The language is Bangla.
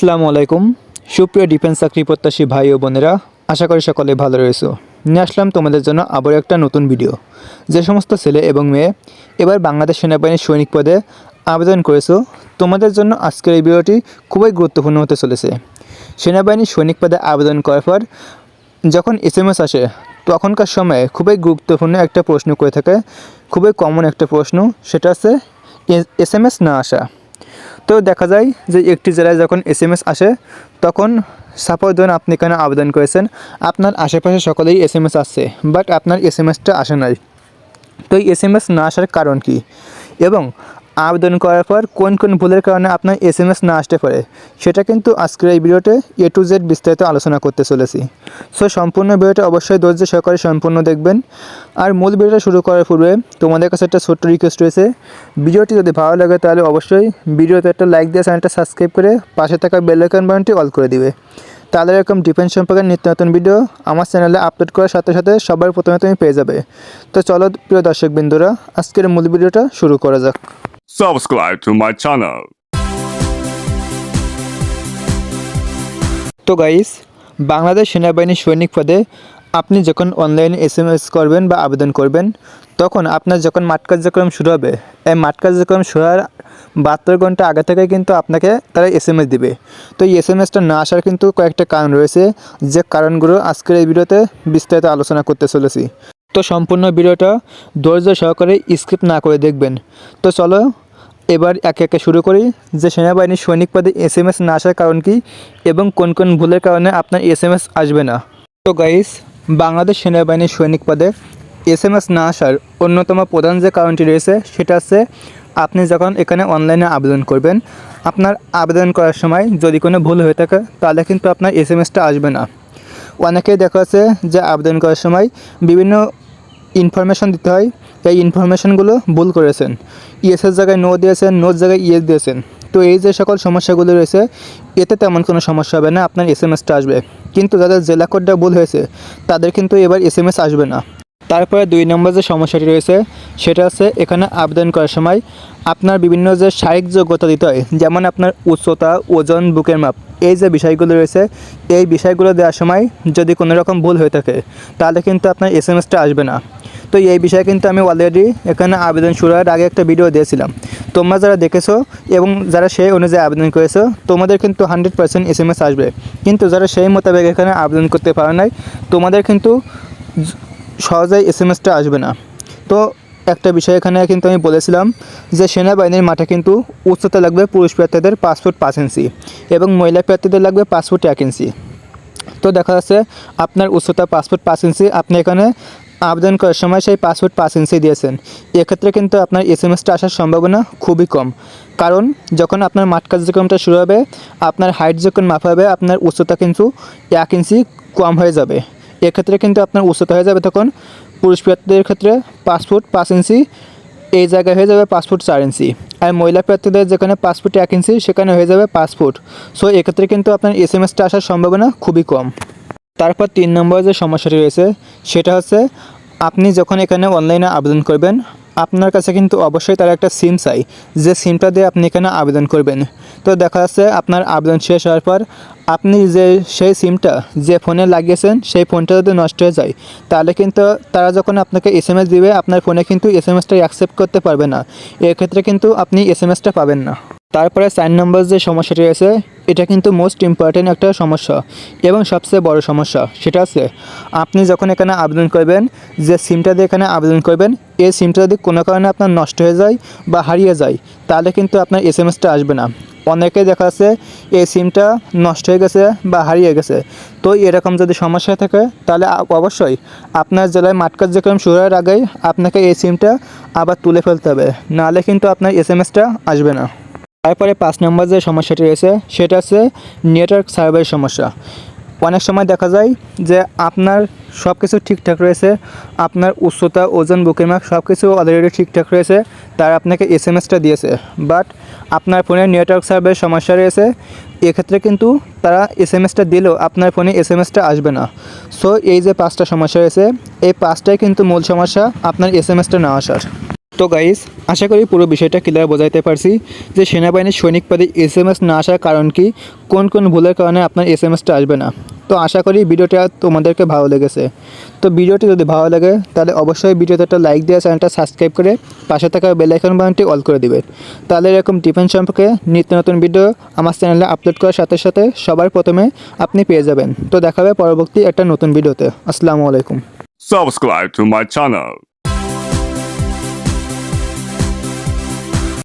আসসালামু আলাইকুম। সুপ্রিয় ডিফেন্স চাকরি প্রত্যাশী ভাই ও বোনেরা, আশা করি সকলে ভালো রয়েছো। নিয়ে আসলাম তোমাদের জন্য আবার একটা নতুন ভিডিও। যে সমস্ত ছেলে এবং মেয়ে এবার বাংলাদেশ সেনাবাহিনীর সৈনিক পদে আবেদন করেছ, তোমাদের জন্য আজকের এই ভিডিওটি খুবই গুরুত্বপূর্ণ হতে চলেছে। সেনাবাহিনীর সৈনিক পদে আবেদন করার পর যখন এস এম এস আসে, তখনকার সময়ে খুবই গুরুত্বপূর্ণ একটা প্রশ্ন করে থাকে। খুবই কমন একটা প্রশ্ন, সেটা হচ্ছে এস এম এস না আসা? তো দেখা যায় যে একটি জেলায় যখন এস এম এস আসে, তখন সাপোজ ধরুন আপনি এখানে আবেদন করেছেন? আপনার আশেপাশে সকলেই এস এম এস আসছে বাট আপনার এস এম এসটা আসে নাই। তো এই এস এম এস না আসার কারণ কি? এবং আবেদন করার পর কোন কোন ভুলের কারণে আপনার এস এম এস না আসতে পারে, সেটা কিন্তু আজকের এই ভিডিওতে এ টু জেড বিস্তারিত আলোচনা করতে চলেছি। সো সম্পূর্ণ ভিডিওটা অবশ্যই ধৈর্য সহকারে সম্পূর্ণ দেখবেন। আর মূল ভিডিওটা শুরু করার পূর্বে তোমাদের কাছে একটা ছোট্ট রিকোয়েস্ট রয়েছে। ভিডিওটি যদি ভালো লাগে তাহলে অবশ্যই ভিডিওতে একটা লাইক দিয়ে চ্যানেলটা সাবস্ক্রাইব করে পাশে থাকা বেল আইকন বাটনটি অল করে দিবে। তাহলে এরকম ডিফেন্স সম্পর্কে নিত্য নতুন ভিডিও আমার চ্যানেলে আপলোড করার সাথে সাথে সবার প্রথমে তুমি পেয়ে যাবে। তো চলো, প্রিয় দর্শক বিন্দুরা আজকের মূল ভিডিওটা শুরু করা যাক। Subscribe to my channel. তো গাইস বাংলাদেশ সেনাবাহিনীর সৈনিক পদে আপনি যখন অনলাইনে এস এম এস করবেন বা আবেদন করবেন, তখন আপনার যখন মাঠ কার্যক্রম শুরু হবে, এই মাঠ কার্যক্রম শুরু হওয়ার বাহাত্তর ঘণ্টা আগে থেকে কিন্তু আপনাকে তারা এস এম এস দেবে তো এই এস এম এসটা না আসার কিন্তু কয়েকটা কারণ রয়েছে, যে কারণগুলো আজকের এই ভিডিওতে বিস্তারিত আলোচনা করতে চলেছি তো সম্পূর্ণ ভিডিওটা ধৈর্য সহকারে স্কিপ না করে দেখবেন। তো চলো, এবার একে একে শুরু করি। যে সেনাবাহিনীর সৈনিক পদে এস এম এস না আসার কারণ কি এবং কোন কোন ভুলের কারণে আপনার এস এম এস আসবে না? তো গাইস বাংলাদেশ সেনাবাহিনীর সৈনিক পদে এস এম এস না আসার অন্যতম প্রধান যে কারণটি রয়েছে, সেটা হচ্ছে আপনি যখন এখানে অনলাইনে আবেদন করবেন, আপনার আবেদন করার সময় যদি কোনো ভুল হয়ে থাকে, তাহলে কিন্তু আপনার এস এম এসটা আসবে না। অনেকেই দেখা যাচ্ছে যে আবেদন করার সময় বিভিন্ন ইনফরমেশন দিতে হয়, এই ইনফরমেশনগুলো ভুল করেছেন। ইয়েসের জায়গায় নো দিয়েছেন নোর জায়গায় ইএস দিয়েছেন। তো এই যে সকল সমস্যাগুলো রয়েছে, এতে তেমন কোনো সমস্যা হবে না, আপনার এস এম আসবে। কিন্তু যাদের জেলা কোডটা ভুল হয়েছে, তাদের কিন্তু এবার এস আসবে না। তারপরে দুই নম্বর যে সমস্যাটি রয়েছে, সেটা হচ্ছে এখানে আবেদন করার সময় আপনার বিভিন্ন যে শারীরিক যোগ্যতা দিতে হয়, যেমন আপনার উচ্চতা, ওজন, বুকের মাপ, এই যে বিষয়গুলো রয়েছে, এই বিষয়গুলো দেওয়ার সময় যদি কোনো রকম ভুল হয়ে থাকে, তাহলে কিন্তু আপনার এস আসবে না। তো এই বিষয়ে কিন্তু আমি অলরেডি এখানে আবেদন শুরু হওয়ার আগে একটা ভিডিও দিয়েছিলাম। তোমরা যারা দেখেছ এবং যারা সেই অনুযায়ী আবেদন করেছ, তোমাদের কিন্তু hundred percent S M S আসবে। কিন্তু যারা সেই মোতাবেক এখানে আবেদন করতে পারে নাই, তোমাদের কিন্তু সহজেই এস এম এসটা আসবে না। তো একটা বিষয় এখানে কিন্তু আমি বলেছিলাম যে সেনাবাহিনীর মাঠে কিন্তু উচ্চতা লাগবে পুরুষ প্রার্থীদের পাসপোর্ট পাঁচ ইঞ্চি এবং মহিলা প্রার্থীদের লাগবে পাসপোর্ট এক ইঞ্চি। তো দেখা যাচ্ছে আপনার উচ্চতা পাসপোর্ট পাঁচ ইঞ্চি, আপনি এখানে আবেদন করার সময় সেই ফুট পাঁচ ইঞ্চি দিয়েছেন। এক্ষেত্রে কিন্তু আপনার এস এম এসটা আসার সম্ভাবনা খুবই কম। কারণ যখন আপনার মাঠ কার্যক্রমটা শুরু হবে, আপনার হাইট যখন মাপা হবে, আপনার উচ্চতা কিন্তু এক ইঞ্চি কম হয়ে যাবে। এক্ষেত্রে কিন্তু আপনার উচ্চতা হয়ে যাবে তখন পুরুষ প্রার্থীদের ক্ষেত্রে পাঁচ ফুট পাঁচ ইঞ্চি, এই জায়গায় হয়ে যাবে পাঁচ ফুট চার ইঞ্চি। আর মহিলা প্রার্থীদের যেখানে পাঁচ ফুট এক ইঞ্চি, সেখানে হয়ে যাবে পাঁচ ফুট সো এক্ষেত্রে কিন্তু আপনার এস এম এসটা আসার সম্ভাবনা খুবই কম। তারপর তিন নম্বর যে সমস্যাটি রয়েছে, সেটা হচ্ছে আপনি যখন এখানে অনলাইনে আবেদন করবেন, আপনার কাছে কিন্তু অবশ্যই তার একটা সিম চাই। যে সিমটা দিয়ে আপনি এখানে আবেদন করবেন। তো দেখা যাচ্ছে আপনার আবেদন শেষ হওয়ার পর আপনি যে, সেই সিমটা যে ফোনে লাগিয়েছেন, সেই ফোনটা যদি নষ্ট হয়ে যায়, তাহলে কিন্তু তারা যখন আপনাকে এস এম এস দিবে, আপনার ফোনে কিন্তু এস এম অ্যাকসেপ্ট করতে পারবে না। এক্ষেত্রে কিন্তু আপনি এস এম এসটা পাবেন না। তারপরে চার নম্বর যে সমস্যাটি আছে এটা কিন্তু মোস্ট ইম্পর্টেন্ট একটা সমস্যা এবং সবচেয়ে বড় সমস্যা সেটা আছে আপনি যখন এখানে আবেদন করবেন, যে সিমটা দিয়ে এখানে আবেদন করবেন, এই সিমটা যদি কোনো কারণে আপনার নষ্ট হয়ে যায় বা হারিয়ে যায়, তাহলে কিন্তু আপনার এস এম এসটা আসবে না। অনেকে দেখা যাচ্ছে এই সিমটা নষ্ট হয়ে গেছে বা হারিয়ে গেছে। তো এরকম যদি সমস্যা থাকে, তাহলে অবশ্যই আপনার জেলায় মাঠ কার্যক্রম শুরু হওয়ার আগেই আপনাকে এই সিমটা আবার তুলে ফেলতে হবে। নাহলে কিন্তু আপনার এস এম এসটা আসবে না। তারপরে পাঁচ নম্বর যে সমস্যাটি রয়েছে, সেটা হচ্ছে নেটওয়ার্ক সার্ভারের সমস্যা। অনেক সময় দেখা যায় যে আপনার সব কিছু ঠিকঠাক রয়েছে, আপনার উচ্চতা, ওজন, বুকের মাপ সব কিছু অলরেডি ঠিকঠাক রয়েছে, তার আপনাকে এস এম এসটা দিয়েছে। বাট আপনার ফোনে নেটওয়ার্ক সার্ভারের সমস্যা রয়েছে, এক্ষেত্রে কিন্তু তারা এস এম এসটা দিলেও আপনার ফোনে এস এম এসটা আসবে না। সো এই যে পাঁচটা সমস্যা রয়েছে, এই পাঁচটাই কিন্তু মূল সমস্যা আপনার এস এম এসটা না আসার। তো গাইস আশা করি পুরো বিষয়টা ক্লিয়ার বোঝাইতে পারছি যে সেনাবাহিনীর সৈনিক পদে এস এম এস না আসার কারণ কি, কোন কোন ভুলের কারণে আপনার এস এম এসটা আসবে না। তো আশা করি ভিডিওটা তোমাদেরকে ভালো লেগেছে। তো ভিডিওটি যদি ভালো লাগে, তাহলে অবশ্যই ভিডিওতে একটা লাইক দিয়ে চ্যানেলটা সাবস্ক্রাইব করে পাশে থাকা বেল আইকন বাটনটি অল করে দিবেন তাহলে এরকম ডিফেন্স সম্পর্কে নিত্য নতুন ভিডিও আমার চ্যানেলে আপলোড করার সাথে সাথে সবার প্রথমে আপনি পেয়ে যাবেন। তো দেখা হবে পরবর্তী একটা নতুন ভিডিওতে আসসালামু আলাইকুম। Subscribe to my channel.